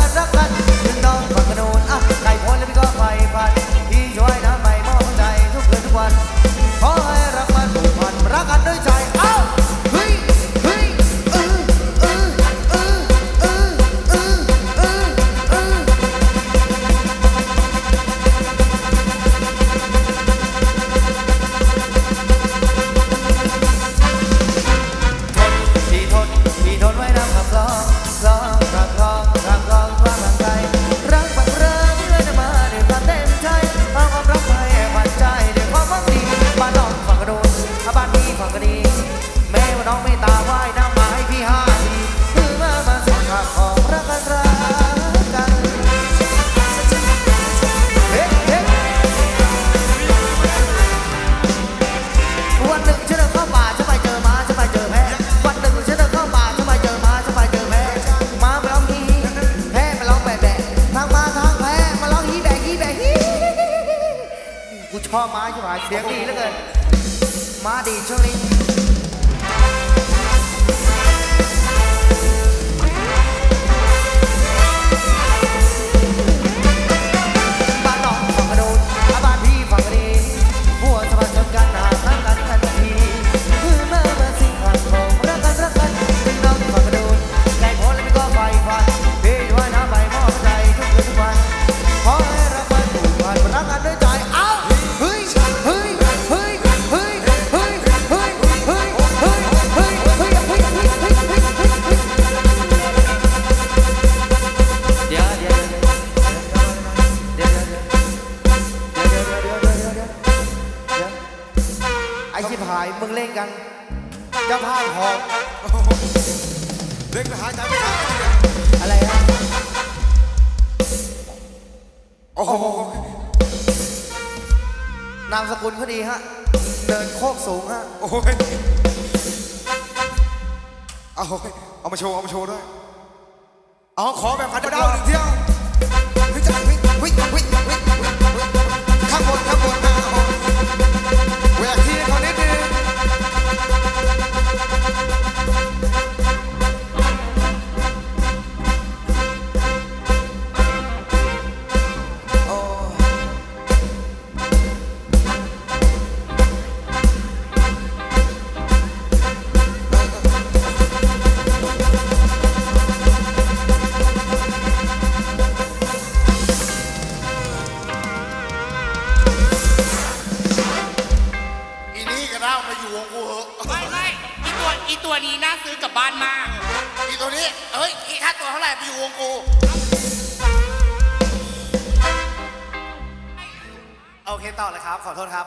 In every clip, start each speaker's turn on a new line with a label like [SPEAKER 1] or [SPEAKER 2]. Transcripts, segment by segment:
[SPEAKER 1] la raza. ม้าชิบหายเสียงดีเหลือเกินม้าดีช่วงนี้ ล่นกันเจ้าภาพหอบ
[SPEAKER 2] เล็กหายใจไม่ทัน
[SPEAKER 1] อะไรฮะ
[SPEAKER 2] โอ้โห
[SPEAKER 1] นามสกุลเขาดีฮะ เดินโคกสูงฮะ
[SPEAKER 2] โอ้ยเอาเอามาโชว์ เอามาโชว์ด้วย เอาขอแบบพันดาวหนึ่งเที่ยวเฮ้ยจะเฮ้ยเฮ้ยเมา
[SPEAKER 3] อยู่วงกูเหอะ
[SPEAKER 4] ไม่ไม่อีตัวอีตัวนี้น่าซื้อกลับบ้านมาก
[SPEAKER 3] อีตัวนี้เฮ้ยอีค่าตัวเท่าไหร่ไปอยู่วงกู
[SPEAKER 1] โอเคต่อเลยครับ ขอโทษครับ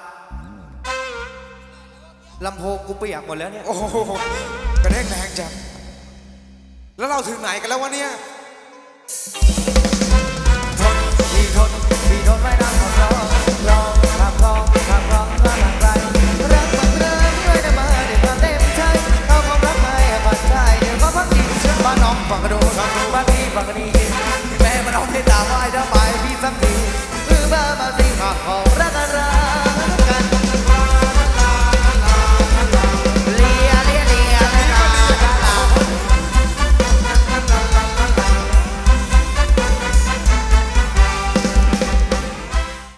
[SPEAKER 1] ลำโพงกูเปียกหมดแล้วเนี่ย
[SPEAKER 2] โอ้โหกระเด้งแรงจังแล้วเราถึงไหนกันแล้ววะเนี่ย